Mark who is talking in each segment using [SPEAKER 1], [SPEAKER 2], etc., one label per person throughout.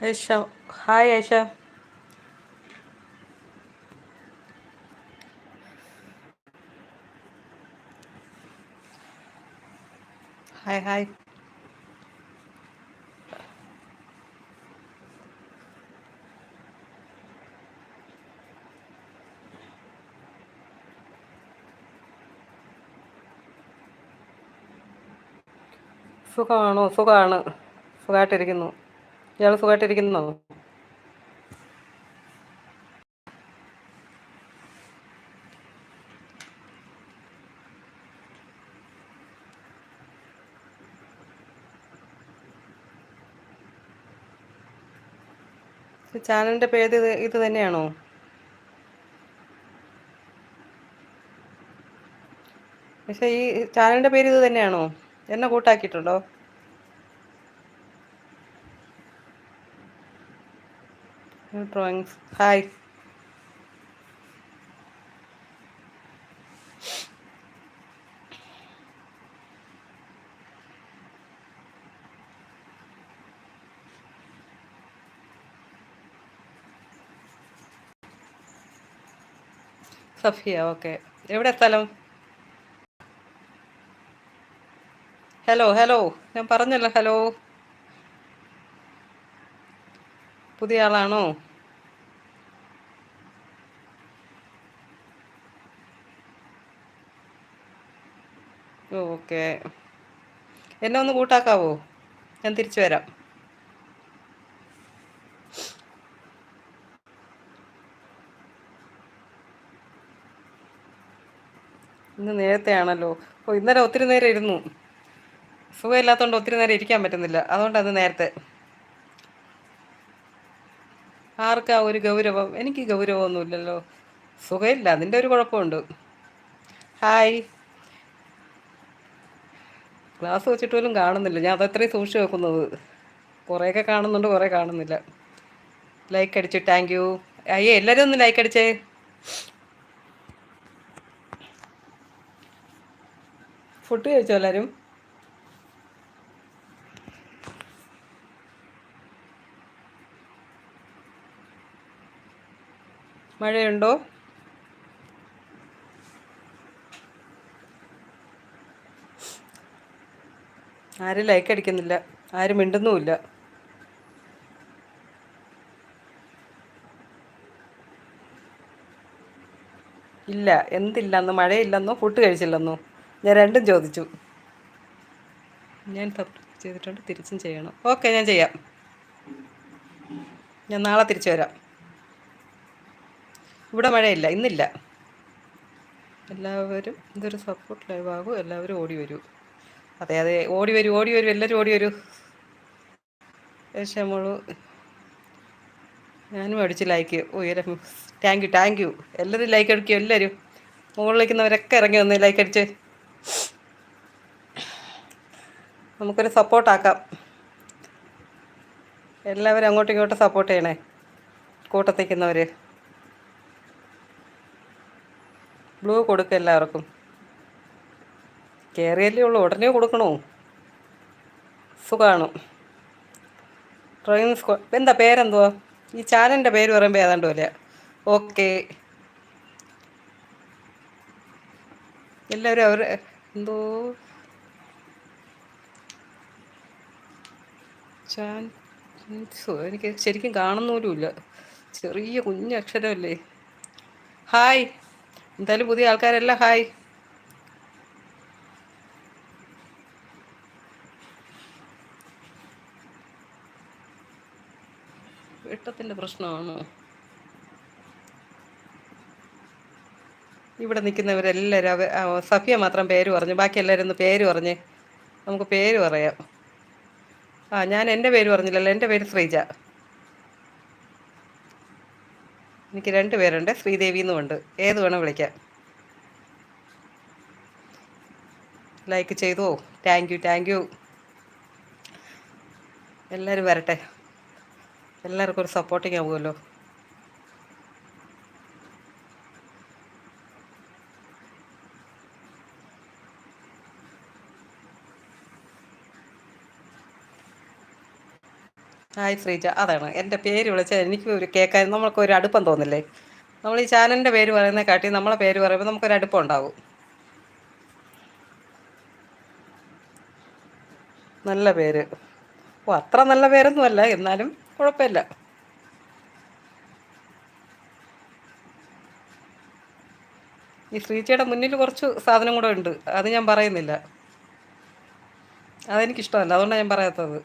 [SPEAKER 1] Aisha hi Aisha hi hi. സുഖമാണോ? സുഖമാണ്. സുഖമായിട്ടിരിക്കുന്നു. ഇയാൾ സുഖമായിട്ടിരിക്കുന്നോ ചാനലിന്റെ പേര് ഇത് ഇത് തന്നെയാണോ? പക്ഷേ ഈ ചാനലിന്റെ പേര് ഇത് തന്നെയാണോ? എന്നെ കൂട്ടാക്കിയിട്ടുണ്ടോ? ഡ്രോയിങ്സ് ഹായ് സഫിയ ഓക്കെ എവിടെ സ്ഥലം? ഹലോ ഹലോ ഞാൻ പറഞ്ഞല്ലോ ഹലോ പുതിയ ആളാണോ? ഓക്കെ എന്നെ ഒന്ന് കൂട്ടാക്കാവോ? ഞാൻ തിരിച്ചു വരാം. ഇന്ന് നേരത്തെ ആണല്ലോ ഓ ഇന്നലെ ഒത്തിരി നേരം ഇരുന്നു. സുഖമില്ലാത്തതുകൊണ്ട് ഒത്തിരി നേരം ഇരിക്കാൻ പറ്റുന്നില്ല. അതുകൊണ്ടത് നേരത്തെ. ആർക്കാ ഒരു ഗൗരവം? എനിക്ക് ഗൗരവമൊന്നുമില്ലല്ലോ. സുഖമില്ല. അതിന്റെ ഒരു കുഴപ്പമുണ്ട്. ഹായ്. ഗ്ലാസ് വെച്ചിട്ട് പോലും കാണുന്നില്ല. ഞാൻ അതത്രയും സൂക്ഷിച്ച് വെക്കുന്നത്. കുറേയൊക്കെ കാണുന്നുണ്ട് കുറേ കാണുന്നില്ല. ലൈക്ക് അടിച്ചു. താങ്ക് യു അയ്യേ എല്ലാവരും ഒന്ന് ലൈക്ക് അടിച്ചേ. ഫുഡ് കഴിച്ചോ എല്ലാവരും മഴയുണ്ടോ? ആരും ലൈക്ക് അടിക്കുന്നില്ല. ആരും മിണ്ടുന്നുമില്ല. ഇല്ല എന്തില്ലെന്നോ മഴയില്ലെന്നോ ഫുഡ് കഴിച്ചില്ലെന്നോ ഞാൻ രണ്ടും ചോദിച്ചു. ഞാൻ സബ്സ്ക്രൈബ് ചെയ്തിട്ടുണ്ട് തിരിച്ചും ചെയ്യണം. ഓക്കെ ഞാൻ ചെയ്യാം. ഞാൻ നാളെ തിരിച്ചു വരാം. ഇവിടെ മഴയില്ല ഇന്നില്ല. എല്ലാവരും ഇതൊരു സപ്പോർട്ട് ലൈവ് ആകും എല്ലാവരും ഓടി വരൂ. അതെ അതെ. ഓടി വരൂ ഓടി വരൂ. എല്ലാവരും ഓടി വരൂ. ക്ഷമളു ഞാനും അടിച്ച് ലൈക്ക് ഉയരം താങ്ക് യു താങ്ക് യു എല്ലാവരും ലൈക്ക് അടിക്കും എല്ലാവരും. മുകളിലേക്കുന്നവരൊക്കെ ഇറങ്ങി വന്ന് ലൈക്ക് അടിച്ച്. നമുക്കൊരു സപ്പോർട്ടാക്കാം എല്ലാവരും അങ്ങോട്ടും ഇങ്ങോട്ടും സപ്പോർട്ട് ചെയ്യണേ. കൂട്ടത്തേക്കുന്നവർ ബ്ലൂ കൊടുക്കുക എല്ലാവർക്കും. കയറിയല്ലേ ഉള്ളൂ. ഉടനെ കൊടുക്കണോ? സുഖമാണ് ഡ്രോയിങ് സ്കോ എന്താ പേരെന്തുവാ? ഈ ചാനലിന്റെ പേര് പറയുമ്പോൾ ഏതാണ്ട് പോലെ ഓക്കെ. എല്ലാവരും അവർ എന്തോ? ചാൻ എനിക്ക് ശരിക്കും കാണുന്നൂലുമില്ല ചെറിയ കുഞ്ഞക്ഷരമല്ലേ ഹായ്. എന്തായാലും പുതിയ ആൾക്കാരെല്ലാം. ഹായ്. വെട്ടത്തിന്റെ പ്രശ്നമാണ്? ഇവിടെ നിൽക്കുന്നവരെല്ലാവരും സഫിയ മാത്രം പേര് പറഞ്ഞു. ബാക്കി എല്ലാവരും ഒന്ന് പേര് പറഞ്ഞ് നമുക്ക് പേര് പറയാം. ആ ഞാൻ എന്റെ പേര് പറഞ്ഞില്ലല്ലോ. എന്റെ പേര് ശ്രീജ. എനിക്ക് രണ്ട് പേരുണ്ട്. ശ്രീദേവി എന്നുമുണ്ട് ഏത് വേണം വിളിക്കാം. ലൈക്ക് ചെയ്തോ? താങ്ക് യു താങ്ക് യു എല്ലാവരും വരട്ടെ. എല്ലാവർക്കും ഒരു സപ്പോർട്ടിങ് ആവുമല്ലോ ഹായ് ശ്രീജ അതാണ്. എന്റെ പേര് വിളിച്ചാൽ എനിക്ക് ഒരു കേൾക്കാൻ നമ്മൾക്ക് ഒരു അടുപ്പം തോന്നില്ലേ? നമ്മൾ ഈ ചാനലിന്റെ പേര് പറയുന്ന കാട്ടി നമ്മളെ പേര് പറയുമ്പോൾ നമുക്കൊരു അടുപ്പം ഉണ്ടാവും. നല്ല പേര്. ഓ അത്ര നല്ല പേരൊന്നുമല്ല എന്നാലും കുഴപ്പമില്ല. ഈ ശ്രീച്ചയുടെ മുന്നിൽ കുറച്ച് സാധനം കൂടെ ഉണ്ട്. അത് ഞാൻ പറയുന്നില്ല. അതെനിക്കിഷ്ടമല്ല. അതുകൊണ്ടാണ് ഞാൻ പറയാത്തത്.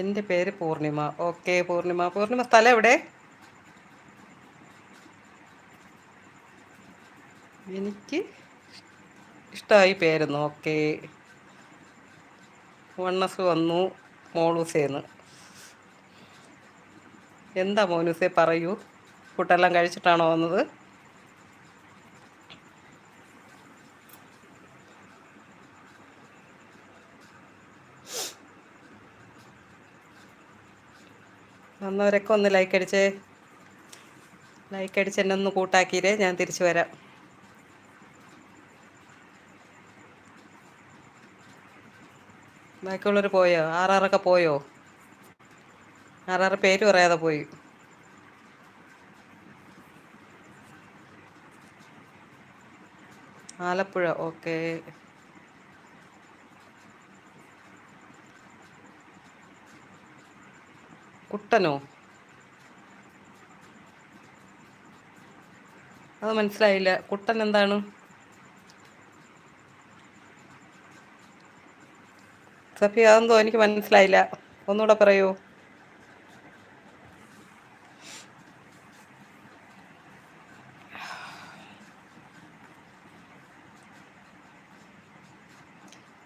[SPEAKER 1] എന്റെ പേര് പൂർണിമ. ഓക്കെ പൂർണിമ. പൂർണിമ സ്ഥലം എവിടെ? എനിക്ക് ഇഷ്ടമായി പേരുന്നു. ഓക്കെ. വണ്ണസ് വന്നു. മോളൂസേന്ന്. എന്താ മോനൂസേ പറയൂ? ഫുഡെല്ലാം കഴിച്ചിട്ടാണോ വന്നത്? വന്നവരൊക്കെ ഒന്ന് ലൈക്ക് അടിച്ചേ ലൈക്ക് അടിച്ച് എന്നെ ഒന്ന് കൂട്ടാക്കിയില്ലേ ഞാൻ തിരിച്ചു വരാം. ബാക്കിയുള്ളവർ പോയോ? ആറാറൊക്കെ പോയോ? ആറാറ് പേര് പറയാതെ പോയി. ആലപ്പുഴ ഓക്കെ. കുട്ടനോ? അത് മനസ്സിലായില്ല. കുട്ടൻ എന്താണ്? സഫി അതെന്തോ എനിക്ക് മനസ്സിലായില്ല. ഒന്നുകൂടെ പറയൂ.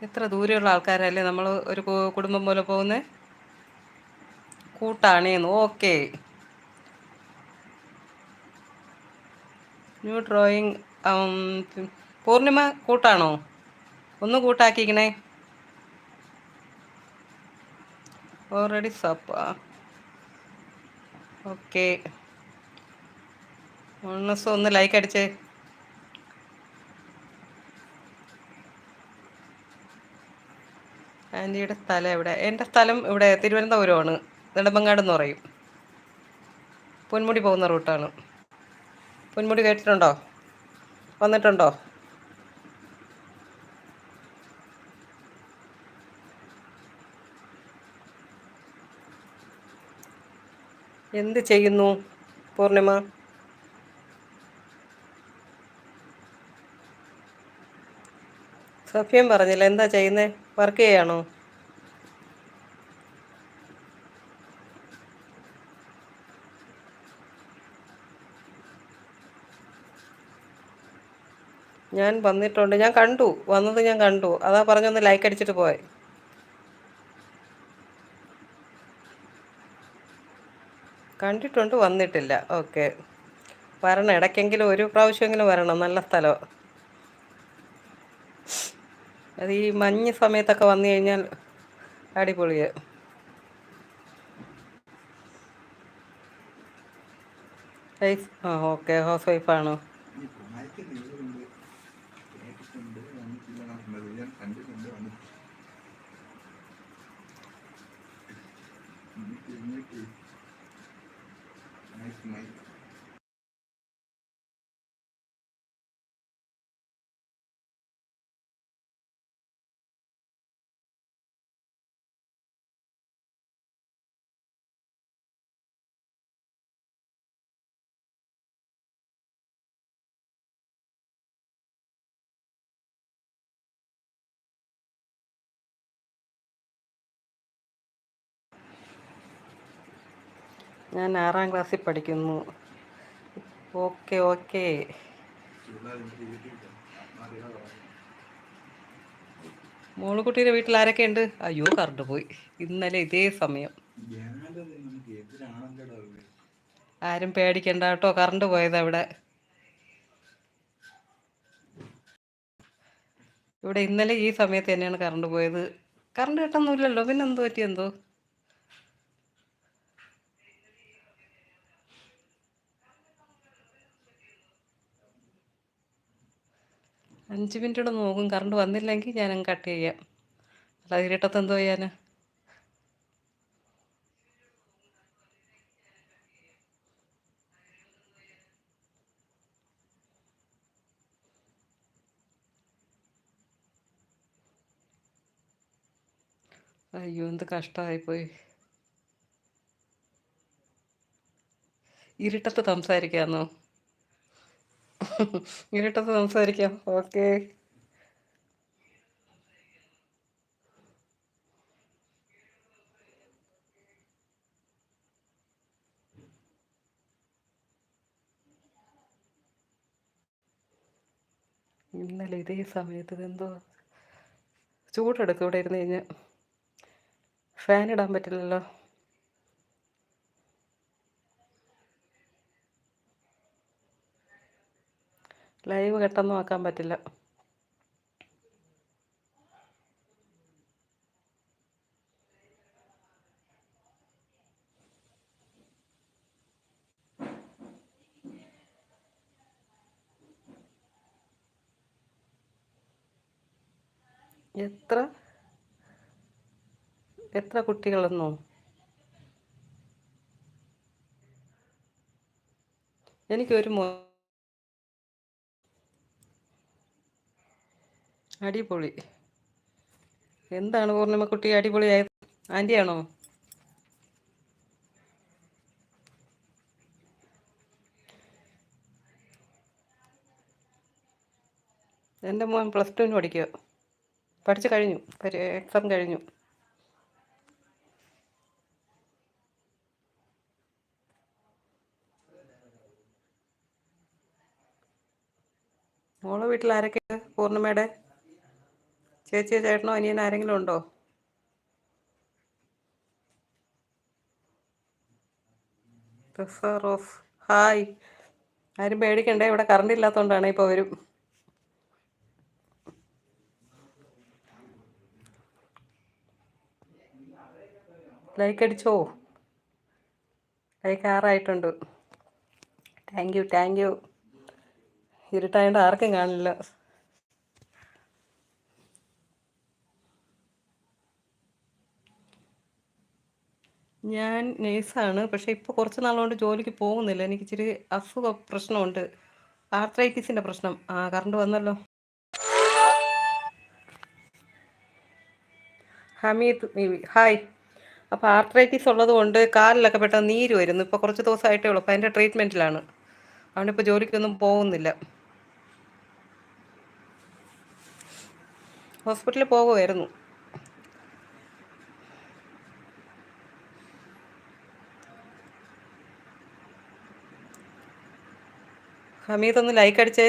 [SPEAKER 1] എത്ര ദൂരെയുള്ള ആൾക്കാരല്ലേ നമ്മൾ ഒരു കുടുംബം പോലെ പോകുന്നത് കൂട്ടാണേന്ന്. ഓക്കെ. ന്യൂ ഡ്രോയിങ് പൂർണിമ കൂട്ടാണോ? ഒന്ന് കൂട്ടാക്കിക്കണേ. ഓൾറെഡി സപ്പാ. ഓക്കെ ഒന്ന് ലൈക്ക് അടിച്ചേ. ആന്റിയുടെ സ്ഥലം എവിടെ? എന്റെ സ്ഥലം ഇവിടെ തിരുവനന്തപുരമാണ്. നെടുമ്പങ്ങാട് എന്ന് പറയും. പൊന്മുടി പോകുന്ന റൂട്ടാണ് പൊന്മുടി കേട്ടിട്ടുണ്ടോ? വന്നിട്ടുണ്ടോ? എന്ത് ചെയ്യുന്നു? പൂർണിമ. സഫ്യം പറഞ്ഞില്ല എന്താ ചെയ്യുന്നേ? വർക്ക് ചെയ്യാണോ? ഞാൻ വന്നിട്ടുണ്ട്. ഞാൻ കണ്ടു. വന്നത് ഞാൻ കണ്ടു. അതാ പറഞ്ഞൊന്ന് ലൈക്ക് അടിച്ചിട്ട് പോയെ. കണ്ടിട്ടുണ്ട് വന്നിട്ടില്ല. ഓക്കെ. വരണം ഇടയ്ക്കെങ്കിലും ഒരു പ്രാവശ്യമെങ്കിലും വരണം. നല്ല സ്ഥലം അത് ഈ മഞ്ഞ് സമയത്തൊക്കെ വന്നു കഴിഞ്ഞാൽ അടിപൊളിയാണ് ആ ഓക്കെ. ഹൗസ് വൈഫാണോ Thank you, Mike. ഞാൻ ആറാം ക്ലാസ്സിൽ പഠിക്കുന്നു. Okay okay. മോളുകുട്ടിയുടെ വീട്ടിൽ ആരൊക്കെ ഉണ്ട്? അയ്യോ കറണ്ട് പോയി. ഇന്നലെ ഇതേ സമയം. ആരും പേടിക്കണ്ട കേട്ടോ കറണ്ട് പോയത് അവിടെ ഇവിടെ ഇന്നലെ ഈ സമയത്ത് തന്നെയാണ് കറണ്ട് പോയത്. കറണ്ട് കിട്ടുന്നില്ലല്ലോ പിന്നെ എന്തോ? പറ്റിയെന്തോ അഞ്ച് മിനിറ്റൂടെ നോക്കും. കറണ്ട് വന്നില്ലെങ്കിൽ ഞാൻ കട്ട് ചെയ്യാം. അല്ല ഇരുട്ടത്ത് എന്തോ ചെയ്യാനാ? അയ്യോ എന്ത് കഷ്ടമായിപ്പോയി ഇരുട്ടത്ത് സംസാരിക്കാമെന്നോ ഇരുട്ടത്ത് സംസാരിക്കാം. ഓക്കെ. ഇന്നലെ ഇതേ സമയത്ത് ഇതെന്തോ ചൂടെടുക്കും ഇവിടെ ഇരുന്ന് കഴിഞ്ഞാൽ ഫാൻ ഇടാൻ പറ്റില്ലല്ലോ. ലൈവ് കെട്ടെന്ന് ആക്കാൻ പറ്റില്ല. എത്ര? എത്ര കുട്ടികളെന്നോ? എനിക്കൊരു മോ അടിപൊളി. എന്താണ് പൂർണിമക്കുട്ടി അടിപൊളിയായത്? ആന്റിയാണോ എന്റെ മോൻ പ്ലസ് ടുവിന് പഠിക്കുക പഠിച്ചു കഴിഞ്ഞു. എക്സാം കഴിഞ്ഞു. മോളെ വീട്ടിൽ ആരൊക്കെയാണ് പൂർണിമയുടെ ചേച്ചിയോ ചേട്ടനോ അനിയൻ ആരെങ്കിലും ഉണ്ടോ? ഓഫ് ഹായ് ആരും പേടിക്കണ്ടേ ഇവിടെ കറണ്ട് ഇല്ലാത്തതുകൊണ്ടാണ് ഇപ്പോൾ വരും. ലൈക്ക് അടിച്ചോ? ലൈക്ക് ആറായിട്ടുണ്ട്. താങ്ക് യു താങ്ക് യു ഇരുട്ടായതുകൊണ്ട് ആർക്കും കാണില്ല. ഞാൻ നേഴ്സാണ്. പക്ഷേ ഇപ്പോൾ കുറച്ച് നാളുകൊണ്ട് ജോലിക്ക് പോകുന്നില്ല. എനിക്ക് ഇച്ചിരി അസുഖ പ്രശ്നമുണ്ട്. ആർത്രൈറ്റിസിന്റെ പ്രശ്നം. ആ കറണ്ട് വന്നല്ലോ. ഹമീദ് ഹായ്. അപ്പോൾ ആർത്രൈറ്റിസ് ഉള്ളത് കൊണ്ട് കാലിലൊക്കെ പെട്ടെന്ന് നീര് വരുന്നു. ഇപ്പോൾ കുറച്ച് ദിവസമായിട്ടേ ഉള്ളൂ. അപ്പോൾ അതിന്റെ ട്രീറ്റ്മെന്റിലാണ് ഇപ്പോൾ ജോലിക്കൊന്നും പോകുന്നില്ല. ഹോസ്പിറ്റലിൽ പോകുമായിരുന്നു ഹമീദ് ഒന്ന് ലൈക്ക് അടിച്ചേ.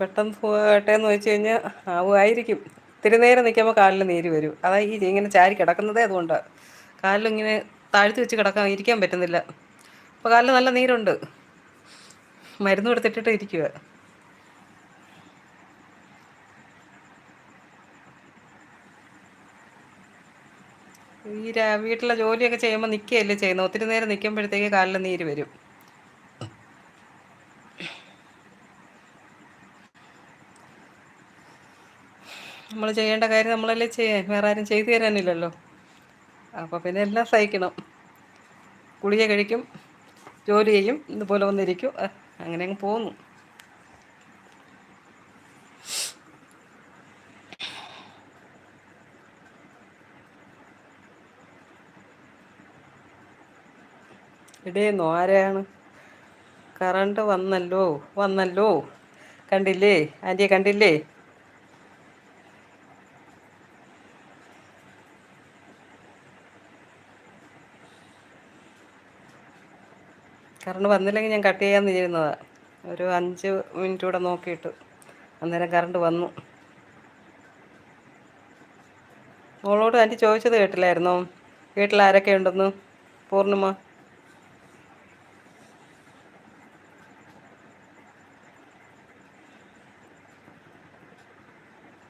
[SPEAKER 1] പെട്ടെന്ന് പോകട്ടെ എന്ന് വെച്ച് കഴിഞ്ഞാൽ ആവുമായിരിക്കും. ഇത്തിരി നേരം നിൽക്കുമ്പോൾ കാലിൽ നീര് വരും. അതാ ഈ ഇങ്ങനെ ചാരി കിടക്കുന്നതേ അതുകൊണ്ടാണ് കാലിലിങ്ങനെ താഴ്ത്തി വെച്ച് കിടക്കാൻ ഇരിക്കാൻ പറ്റുന്നില്ല. അപ്പോൾ കാലിൽ നല്ല നീരുണ്ട്. മരുന്ന് കൊടുത്തിട്ടിട്ട് ഇരിക്കുക ഈ വീട്ടിലെ ജോലിയൊക്കെ ചെയ്യുമ്പോൾ നിൽക്കുകയല്ലേ ചെയ്യുന്നത്? ഒത്തിരി നേരം നിൽക്കുമ്പോഴത്തേക്ക് കാലിൽ നീര് വരും. നമ്മൾ ചെയ്യേണ്ട കാര്യം നമ്മളല്ലേ ചെയ്യാൻ വേറെ ആരും ചെയ്തു തരാനില്ലല്ലോ. അപ്പോൾ പിന്നെ എല്ലാം സഹിക്കണം. കുളിയെ കഴിക്കും ജോലി ചെയ്യും ഇതുപോലെ വന്നിരിക്കും. അങ്ങനെ അങ്ങ് പോകുന്നു ഇടേന്നോ? ആരെയാണ് കറണ്ട് വന്നല്ലോ വന്നല്ലോ. കണ്ടില്ലേ? ആന്റിയെ കണ്ടില്ലേ? കറണ്ട് വന്നില്ലെങ്കിൽ ഞാൻ കട്ട് ചെയ്യാമെന്ന് ഇരുന്നതാണ് ഒരു അഞ്ച് മിനിറ്റ് കൂടെ നോക്കിയിട്ട്. അന്നേരം കറണ്ട് വന്നു. മോളോട് ആന്റി ചോദിച്ചത് കേട്ടില്ലായിരുന്നോ? വീട്ടിൽ ആരൊക്കെ ഉണ്ടെന്ന്? പൂർണിമ.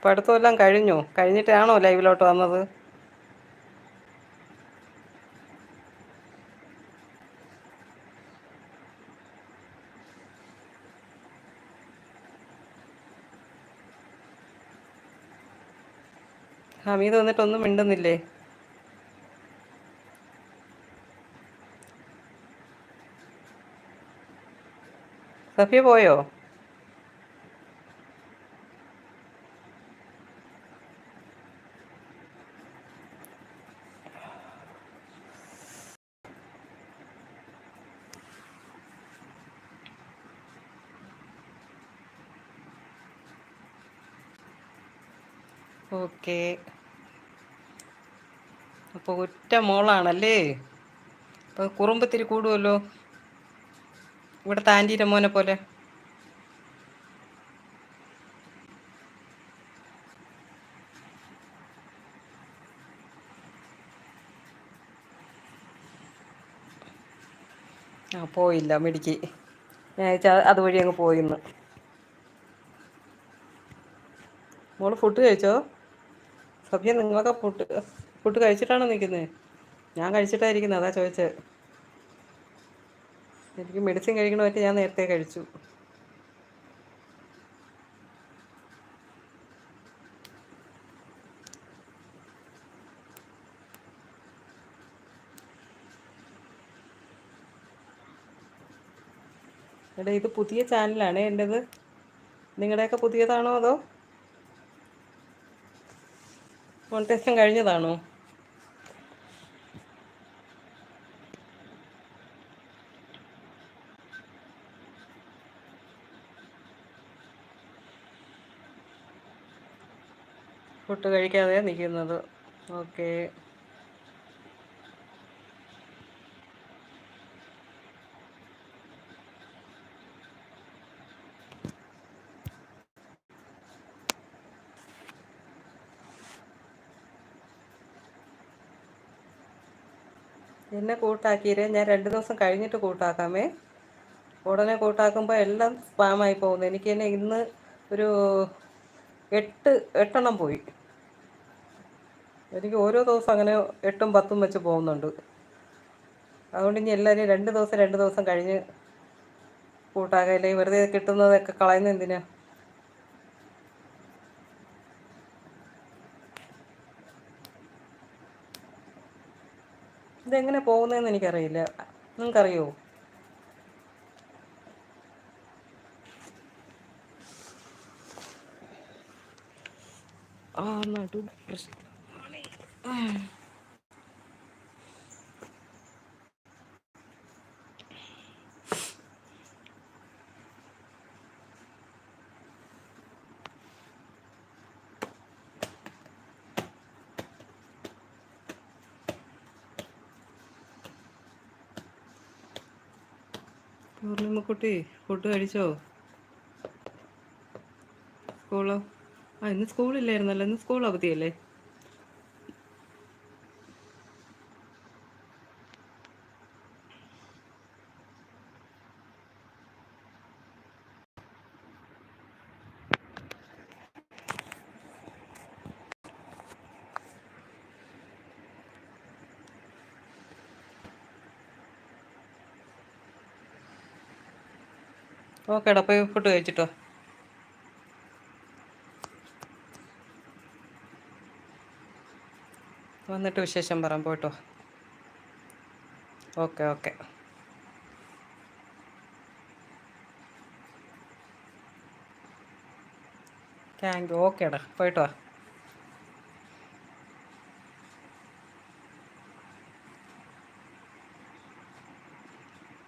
[SPEAKER 1] പഠിത്തമെല്ലാം കഴിഞ്ഞോ? കഴിഞ്ഞിട്ടാണോ ലൈവിലോട്ട് വന്നത്? ഹമീദ് വന്നിട്ടൊന്നും മിണ്ടുന്നില്ലേ? സഫിയ പോയോ? ഓക്കെ. അപ്പോൾ ഒറ്റ മോളാണല്ലേ? അപ്പോൾ കുറുമ്പത്തിരി കൂടുമല്ലോ ഇവിടെ താന്റീന്റെ മോനെ പോലെ. ആ പോയില്ല മിടിക്ക്. ഞാൻ അതുവഴി അങ്ങ് പോയിന്ന്. മോൾ ഫുഡ് കഴിച്ചോ? സഭ്യ നിങ്ങളൊക്കെ ഫുഡ് ഫുഡ് കഴിച്ചിട്ടാണോ നിൽക്കുന്നത് ഞാൻ കഴിച്ചിട്ടായിരിക്കുന്നത് അതാ ചോദിച്ചത് എനിക്ക് മെഡിസിൻ കഴിക്കണ പറ്റി ഞാൻ നേരത്തെ കഴിച്ചു. എടാ ഇത് പുതിയ ചാനലാണ് എന്റെത് നിങ്ങളുടെയൊക്കെ പുതിയതാണോ അതോ? മോണിറ്റേഷൻ കഴിഞ്ഞതാണോ? ഫുഡ് കഴിക്കാതെ നിൽക്കുന്നത്. ഓക്കെ. എന്നെ കൂട്ടാക്കിയിരേ ഞാൻ രണ്ട് ദിവസം കഴിഞ്ഞിട്ട് കൂട്ടാക്കാമേ. ഉടനെ കൂട്ടാക്കുമ്പോൾ എല്ലാം സ്പാമായി പോകുന്നു. എനിക്ക് തന്നെ ഇന്ന് ഒരു എട്ട് എട്ടെണ്ണം പോയി. എനിക്ക് ഓരോ ദിവസം അങ്ങനെ എട്ടും പത്തും വെച്ച് പോകുന്നുണ്ട്. അതുകൊണ്ട് ഇനി എല്ലാവരും രണ്ട് ദിവസം രണ്ട് ദിവസം കഴിഞ്ഞ് കൂട്ടാക്കുക അല്ലെങ്കിൽ വെറുതെ കിട്ടുന്നതൊക്കെ കളയുന്ന എന്തിനാ? ഇതെങ്ങനെ പോകുന്നതെന്ന് എനിക്കറിയില്ല. നിങ്ങൾക്കറിയോ ആ നടു പ്രശ്നം പൂർണിമക്കുട്ടി ഫുഡ് കഴിച്ചോ? സ്കൂളോ? ആ ഇന്ന് സ്കൂളില്ലായിരുന്നല്ലോ. ഇന്ന് സ്കൂൾ അവധിയല്ലേ? ഓക്കേടാ പോയി ഫുഡ് കഴിച്ചിട്ടോ? വന്നിട്ട് വിശേഷം പറയാം പോയിട്ടോ. Okay okay. താങ്ക് യു ഓക്കേടാ പോയിട്ടോ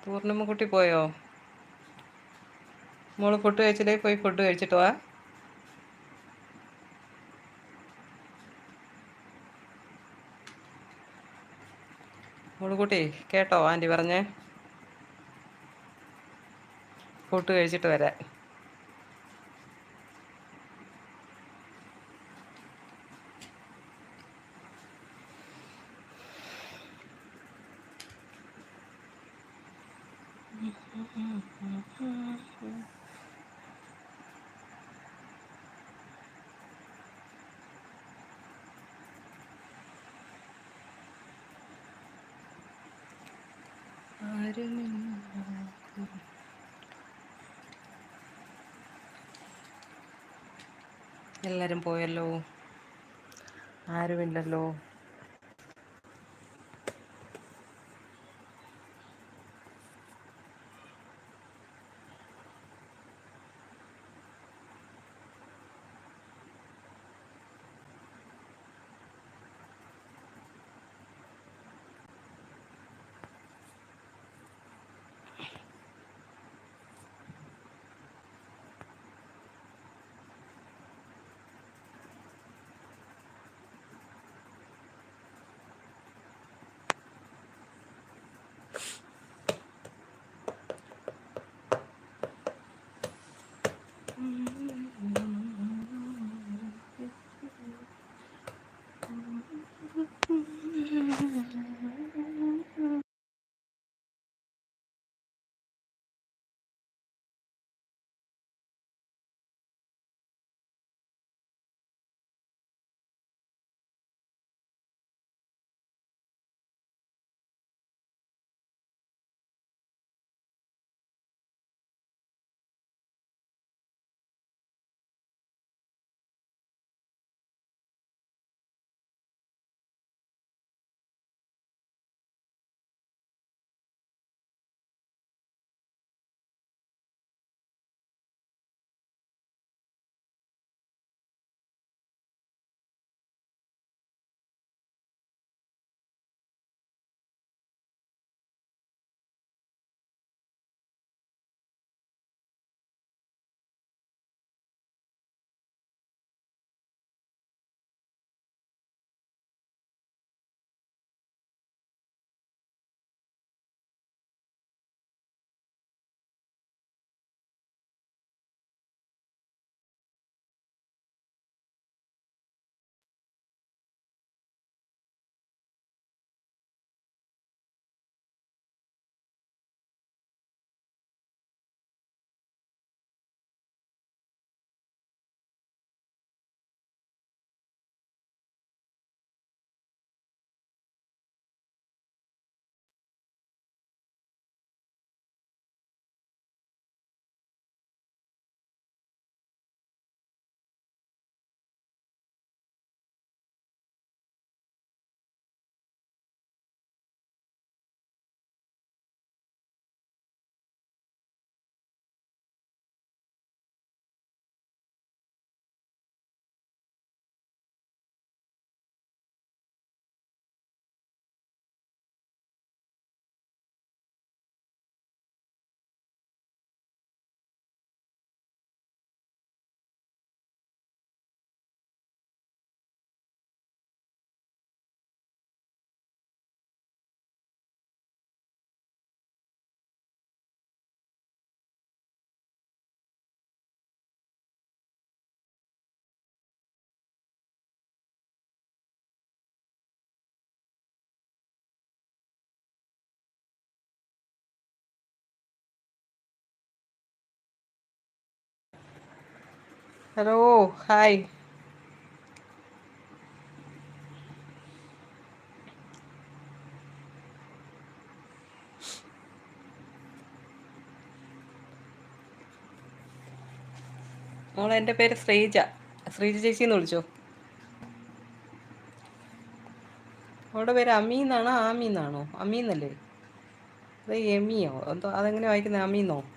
[SPEAKER 1] പൂർണിമക്കുട്ടി പോയോ? മോൾ ഫുഡ് കഴിച്ചില്ലേ? പോയി ഫുഡ് കഴിച്ചിട്ട് വാ മോൾ കുട്ടി കേട്ടോ ആന്റി പറഞ്ഞേ? ഫുഡ് കഴിച്ചിട്ട് വരാം എല്ലാരും പോയല്ലോ? ആരുമില്ലല്ലോ? Hello hi. മോളെ എന്റെ പേര് ശ്രീജ. ശ്രീജ ചേച്ചി എന്ന് വിളിച്ചോ? അവളുടെ പേര് അമീന്നാണോ? ആമീന്നാണോ? അമീന്നല്ലേ? അത് എമിയോ? എന്തോ അതെങ്ങനെ വായിക്കുന്നത് അമീന്നോ?